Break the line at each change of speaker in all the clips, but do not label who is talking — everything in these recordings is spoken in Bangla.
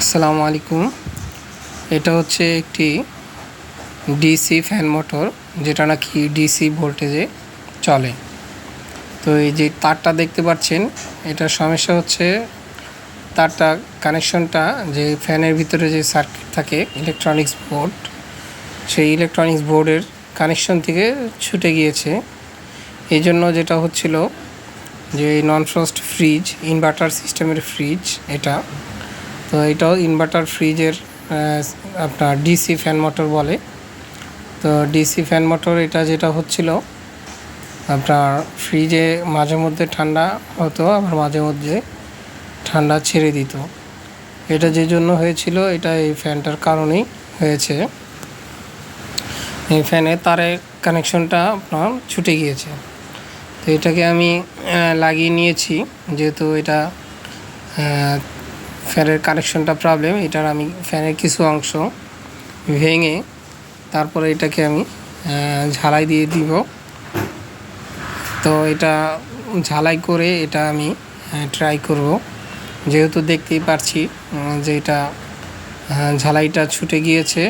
আসসালামু আলাইকুম। এটা হচ্ছে একটি ডিসি ফ্যান মোটর, যেটা নাকি ডিসি ভোল্টেজে চলে। তো এই যে তারটা দেখতে পাচ্ছেন এটার সমস্যা হচ্ছে তারটা কানেকশনটা, যে ফ্যানের ভিতরে যে সার্কিট থাকে ইলেকট্রনিক্স বোর্ড সেই ইলেকট্রনিক্স বোর্ডের কানেকশন থেকে ছুটে গিয়েছে। এই জন্য যেটা হচ্ছিল যে নন ফ্রস্ট ফ্রিজ ইনভার্টার সিস্টেমের ফ্রিজ এটা তো এটাও ইনভার্টার ফ্রিজের আপনার ডিসি ফ্যান মোটর বলে। তো ডিসি ফ্যান মোটর এটা যেটা হচ্ছিল, আপনার ফ্রিজে মাঝে মধ্যে ঠান্ডা হতো, আবার মাঝে মধ্যে ঠান্ডা ছেড়ে দিত। এটা যে জন্য হয়েছিল, এটা এই ফ্যানটার কারণেই হয়েছে। এই ফ্যানে তারে কানেকশনটা আপনার ছুটে গিয়েছে। তো এটাকে আমি লাগিয়ে নিয়েছি, যেহেতু এটা ফ্যানের কানেকশনটা প্রবলেম এটার আমি ফ্যানের কিছু অংশ ভেঙে তারপরে এটাকে আমি ঝালাই দিয়ে দিব। তো এটা ঝালাই করে এটা আমি ট্রাই করব। যেহেতু দেখতেই পারছি যে এটা ঝালাইটা ছুটে গিয়েছে।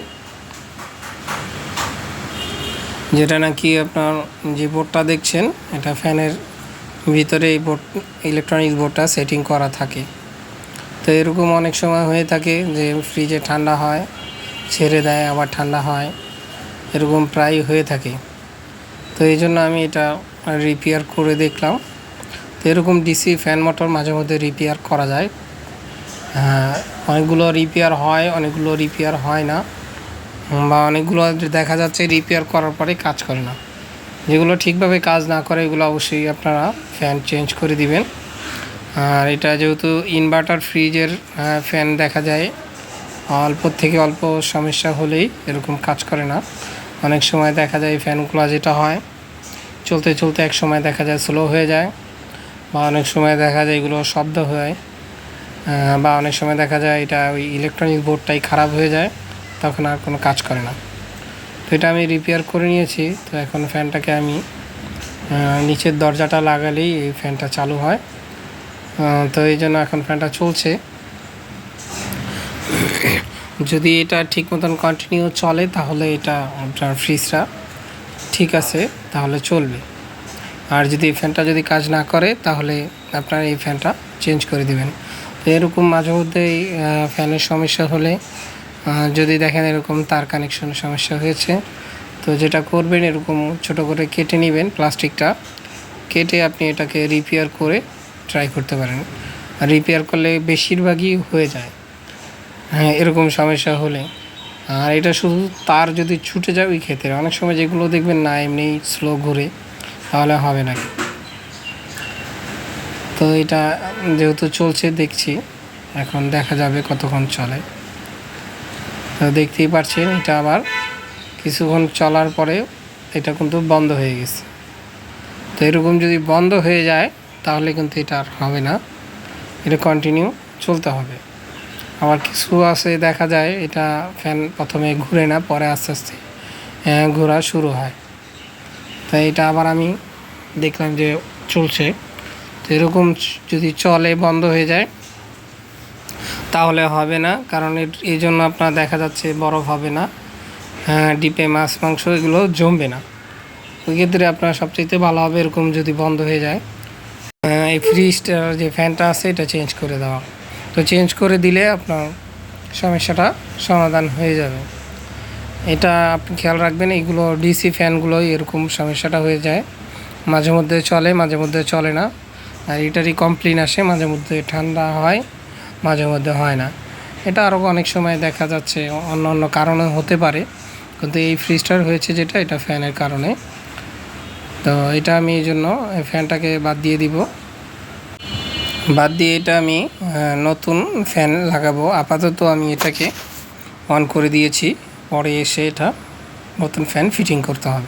যেটা নাকি আপনার যে বোর্ডটা দেখছেন, এটা ফ্যানের ভিতরে এই বোর্ড ইলেকট্রনিক্স বোর্ডটা সেটিং করা থাকে। তো এরকম অনেক সময় হয়ে থাকে যে ফ্রিজে ঠান্ডা হয় ছেড়ে দেয় আবার ঠান্ডা হয় এরকম প্রায় হয়ে থাকে। তো এই জন্য আমি এটা রিপেয়ার করে দেখলাম। তো এরকম ডিসি ফ্যান মোটর মাঝে মধ্যে রিপেয়ার করা যায়। হ্যাঁ, অনেকগুলো রিপেয়ার হয় অনেকগুলো রিপেয়ার হয় না। বা অনেকগুলো দেখা যাচ্ছে রিপেয়ার করার পরে কাজ করে না। যেগুলো ঠিকভাবে কাজ না করে এগুলো অবশ্যই আপনারা ফ্যান চেঞ্জ করে দিবেন। আর এটা যেহেতু ইনভার্টার ফ্রিজের ফ্যান দেখা যায়, অল্প থেকে অল্প সমস্যা হলেই এরকম কাজ করে না। অনেক সময় দেখা যায় ফ্যানগুলো যেটা হয়, চলতে চলতে এক সময় দেখা যায় স্লো হয়ে যায়, বা অনেক সময় দেখা যায় এগুলো শব্দ হয় বা অনেক সময় দেখা যায় এটা ওই ইলেকট্রনিক বোর্ডটাই খারাপ হয়ে যায়, তখন আর কোনো কাজ করে না। তো এটা আমি রিপেয়ার করে নিয়েছি, তো এখন ফ্যানটাকে আমি নিচের দরজাটা লাগালেই এই ফ্যানটা চালু হয়। তো এই জন্য এখন ফ্যানটা চলছে। যদি এটা ঠিক মতন কন্টিনিউ চলে, তাহলে এটা আপনার ফ্রিজটা ঠিক আছে, তাহলে চলবে। আর যদি এই ফ্যানটা যদি কাজ না করে, তাহলে আপনার এই ফ্যানটা চেঞ্জ করে দেবেন। এরকম মাঝে মধ্যে এই ফ্যানের সমস্যা হলে যদি দেখেন এরকম তার কানেকশনের সমস্যা হয়েছে, তো যেটা করবেন এরকম ছোট করে কেটে নেবেন প্লাস্টিকটা কেটে আপনি এটাকে রিপেয়ার করে ট্রাই করতে পারেন। আর রিপেয়ার করলে বেশিরভাগই হয়ে যায়। হ্যাঁ এরকম সমস্যা হলে। আর এটা শুধু তার যদি ছুটে যায় ওই ক্ষেত্রে। অনেক সময় যেগুলো দেখবেন না, এমনি স্লো ঘুরে, তাহলে হবে না। তো এটা যেহেতু চলছে, দেখছি। এখন দেখা যাবে কতক্ষণ চলে। তো দেখতেই পাচ্ছেন এটা আবার কিছুক্ষণ চলার পরে এটা কিন্তু বন্ধ হয়ে গেছে। তো এরকম যদি বন্ধ হয়ে যায় তাহলে কিন্তু এটা আর হবে না। এটা কন্টিনিউ চলতে হবে। আবার কিছু আছে দেখা যায় এটা ফ্যান প্রথমে ঘুরে না পরে আস্তে আস্তে ঘোরা শুরু হয়। তাই এটা আবার আমি দেখলাম যে চলছে। তো এরকম যদি চলে বন্ধ হয়ে যায় তাহলে হবে না। কারণ এই জন্য আপনার দেখা যাচ্ছে বরফ হবে না। হ্যাঁ, ডিপে মাছ মাংস এগুলো জমবে না। ওই ক্ষেত্রে আপনার সবচেয়ে ভালো হবে এরকম যদি বন্ধ হয়ে যায়। এই ফ্রিজটার যে ফ্যানটা আছে, এটা চেঞ্জ করে দেওয়া তো চেঞ্জ করে দিলে আপনার সমস্যাটা সমাধান হয়ে যাবে। এটা আপনি খেয়াল রাখবেন এইগুলো ডিসি ফ্যানগুলো এরকম সমস্যাটা হয়ে যায়। মাঝে মধ্যে চলে, মাঝে মধ্যে চলে না। আর এটারই কমপ্লেন আসে, মাঝে মধ্যে ঠান্ডা হয়, মাঝে মধ্যে হয় না। এটা আরও অনেক সময় দেখা যাচ্ছে, অন্য অন্য কারণে হতে পারে। কিন্তু এই ফ্রিজটার হয়েছে যেটা, এটা ফ্যানের কারণে। তো এটা আমি এই জন্য ফ্যানটাকে বাদ দিয়ে দিব। বাদ দিয়ে এটা আমি নতুন ফ্যান লাগাবো। আপাতত আমি এটাকে অন করে দিয়েছি। পরে এসে এটা নতুন ফ্যান ফিটিং করতে হবে।